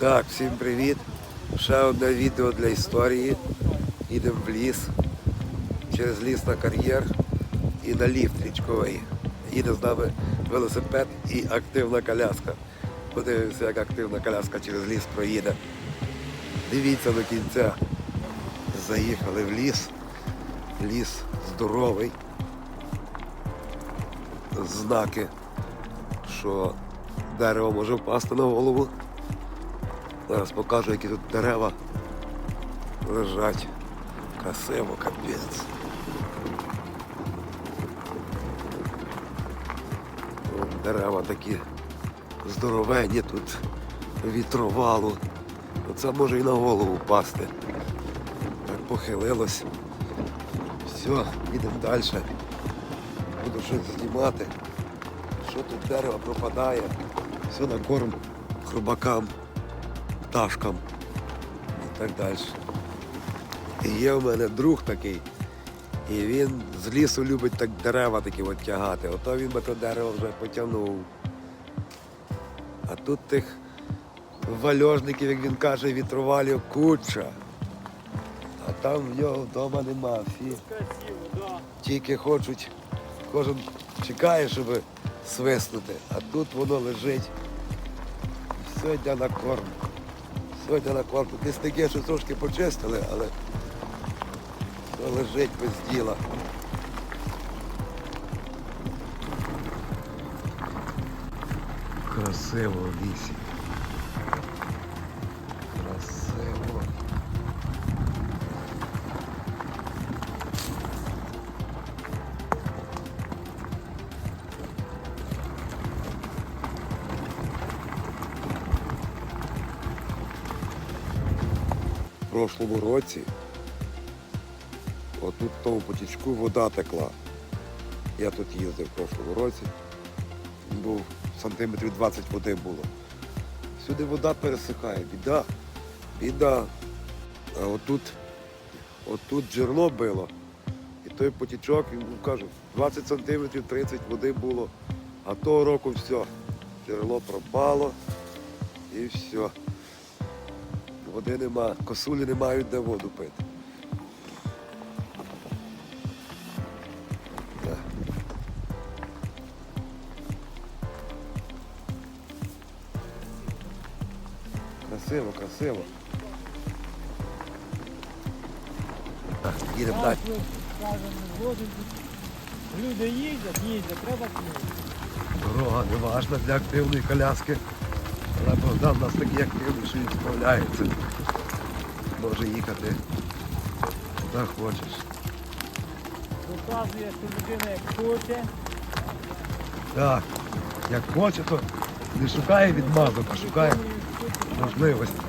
Так, всім привіт. Ще одне відео для історії. Їдемо в ліс. Через ліс на кар'єр і на ліфт річковий. Їде з нами велосипед і активна коляска. Подивимося, як активна коляска через ліс проїде. Дивіться до кінця. Заїхали в ліс. Ліс здоровий. Знаки, що дерево може впасти на голову. Зараз покажу, які тут дерева лежать. Красиво, капець. Дерева такі здоровенні тут вітровалу. Оце може і на голову впасти. Так похилилось. Все, їдемо далі. Буду щось знімати. Що тут дерево пропадає. Все на корм хробакам пташкам і так далі. І є в мене друг такий, і він з лісу любить так дерева такі от тягати. Ото він би то дерево вже потягнув. А тут тих вальожників, як він каже, вітровалів куча. А там в нього вдома нема. Всі тільки хочуть, кожен чекає, щоб свиснути, а тут воно лежить. Все йде на корм. Йде на корм. Десь таке, що трошки почистили, але все лежить без діла. Красиво в лісі. В прошлому році отут в тому потічку вода текла. Я тут їздив в прошлому році. Був сантиметрів 20 води було. Сюди вода пересихає, біда, біда. А отут, отут джерело било. І той потічок, він кажу, 20 сантиметрів 30 води було. А того року все. Джерело пропало і все. Води нема, косулі не мають де воду пити. Так. Красиво, красиво. Так, їдемо далі. Люди їздять, їздять, треба плюс. Дорога не важна для активної коляски. Але Богдан у нас такий активний, що він справляється. Може їхати куди хочеш. Показує, що людина як хоче. Так, як хоче, то не шукає відмазок, а шукає можливості.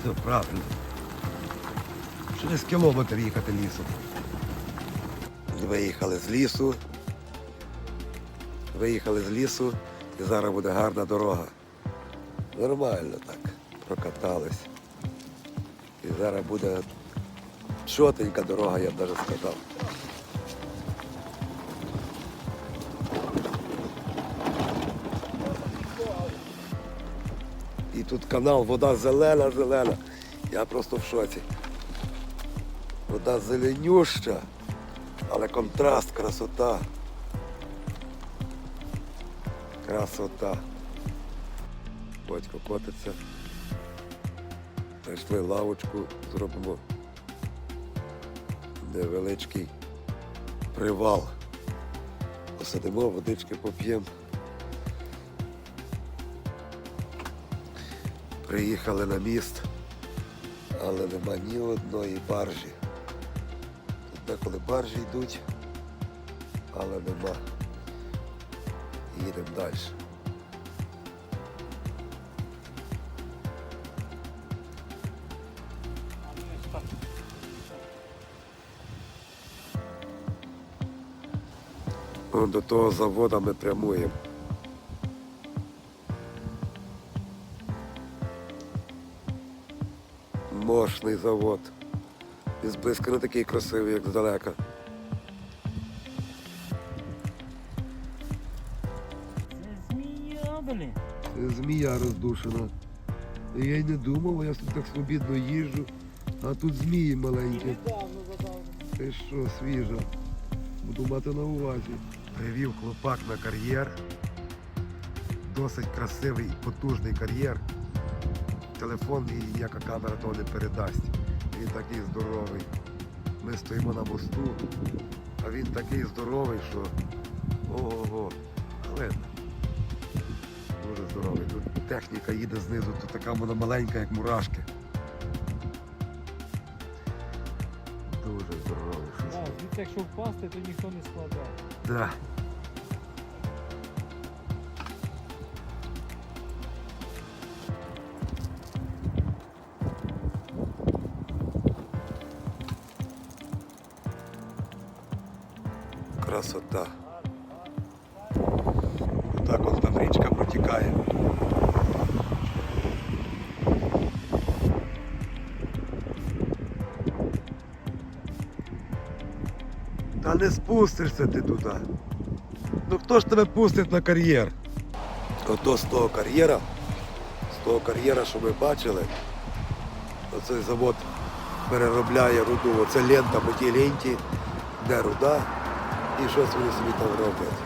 Все правильно. Через кілометр їхати лісом. Виїхали з лісу. Виїхали з лісу і зараз буде гарна дорога. Нормально так. Прокатались. І зараз буде чотенька дорога, я б навіть сказав. І тут канал, вода зелена, зелена. Я просто в шоці. Вода зеленюща, але контраст, красота. Красота. Батько котиться. Знайшли лавочку, зробимо невеличкий привал. Посидимо, водички поп'ємо. Приїхали на міст, але нема ні одної баржі. Тут деколи баржі йдуть, але нема. Їдемо далі. До того заводу ми прямуємо. Мощний завод. І зблизька не такий красивий, як здалека. Це змія, блін. Змія роздушена. Я й не думав, я тут так свобідно їжджу, а тут змії маленькі. Ти що, свіжа? Буду мати на увазі. Привів хлопак на кар'єр. Досить красивий і потужний кар'єр. Телефон і ніяка камера того не передасть. Він такий здоровий. Ми стоїмо на мосту, а він такий здоровий, що ого-го. Але дуже здоровий. Тут техніка їде знизу, тут така вона маленька, як мурашки. Дуже здоровий. щось. Да, звідси якщо впасти, то ніхто не складає. Да. Красота. Так от там річка протікає. Та не спустишся ти туди. Ну хто ж тебе пустить на кар'єр? Ото з того кар'єра, з того кар'єра, що ми бачили, оцей завод переробляє руду. Оце лента по тій ленті, де руда, і щось вони собі там роблять.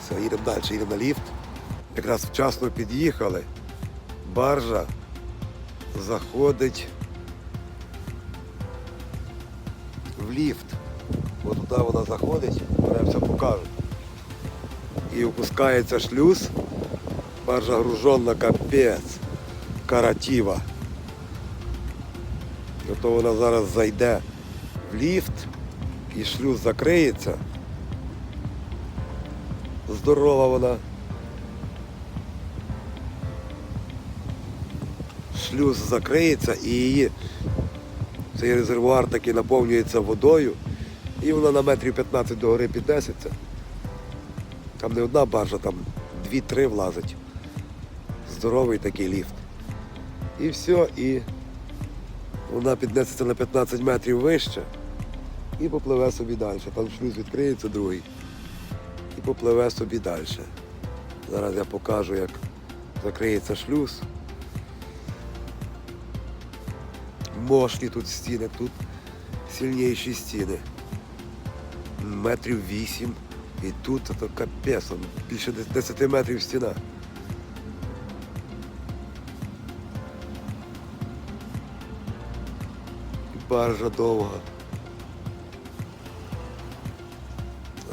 Все, їдемо далі, їдемо на ліфт. Якраз вчасно під'їхали. Баржа заходить в ліфт. Бо туди вона заходить, я все покажу. І опускається шлюз, баржа гружена капець, каратіва. Ото вона зараз зайде в ліфт і шлюз закриється. Здорова вона. Шлюз закриється і її цей резервуар таки наповнюється водою, і вона на метрів 15 до гори піднесеться. Там не одна баржа, там дві-три влазить. Здоровий такий ліфт. І все, і вона піднесеться на 15 метрів вище і попливе собі далі. Там шлюз відкриється другий. І попливе собі далі. Зараз я покажу, як закриється шлюз. Мощні тут стіни, тут сильніші стіни. Метрів вісім. І тут то капець, більше 10 метрів стіна. Баржа довга.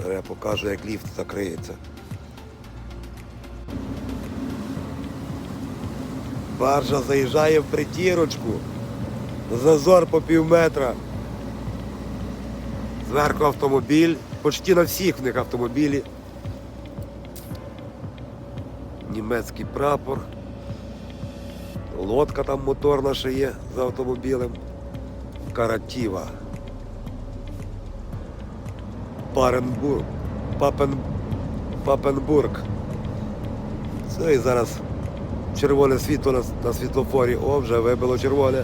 Я покажу, як ліфт закриється. Баржа заїжджає в притірочку. Зазор по пів метра. Зверху автомобіль. Почти на всіх в них автомобілі. Німецький прапор. Лодка там моторна ще є за автомобілем. Каратіва. Паренбург. Папен... Папенбург. Це і зараз червоне світло на, на світлофорі. О, вже вибило червоне.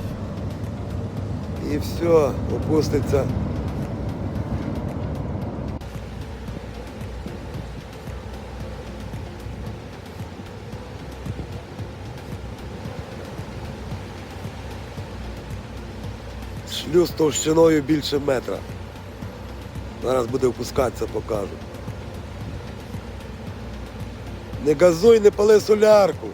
І все, опуститься. Шлюз товщиною більше метра. Зараз буде опускатися, покажу. Не газуй, не пали солярку.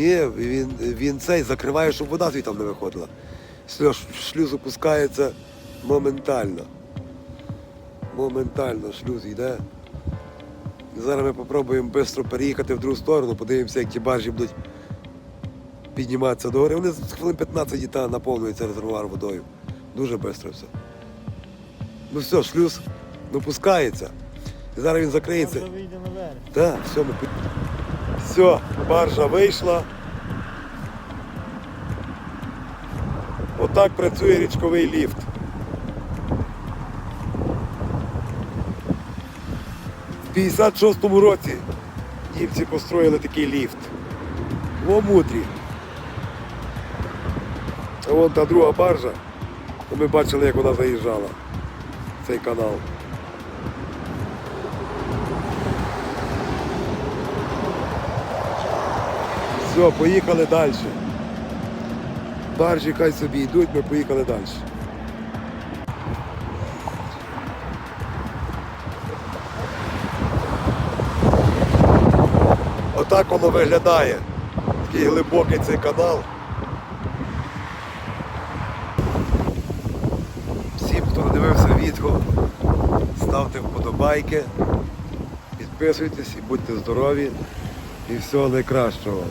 Ні, він, він цей закриває, щоб вода звідти не виходила. Шлюз, опускається моментально. Моментально шлюз йде. Зараз ми спробуємо швидко переїхати в другу сторону, подивимося, як ті баржі будуть підніматися до гори. Вони з хвилин 15 і та наповнюється резервуар водою. Дуже швидко все. Ну все, шлюз опускається. І зараз він закриється. Так, все, ми Все, баржа вийшла. Отак працює річковий ліфт. В 56-му році німці построїли такий ліфт. В Омутрі. А вон та друга баржа. Ми бачили, як вона заїжджала. цей канал. Все, поїхали далі. Баржі хай собі йдуть, ми поїхали далі. Отак воно виглядає. Такий глибокий цей канал. Всім, хто дивився відео, ставте вподобайки, підписуйтесь і будьте здорові. І всього найкращого.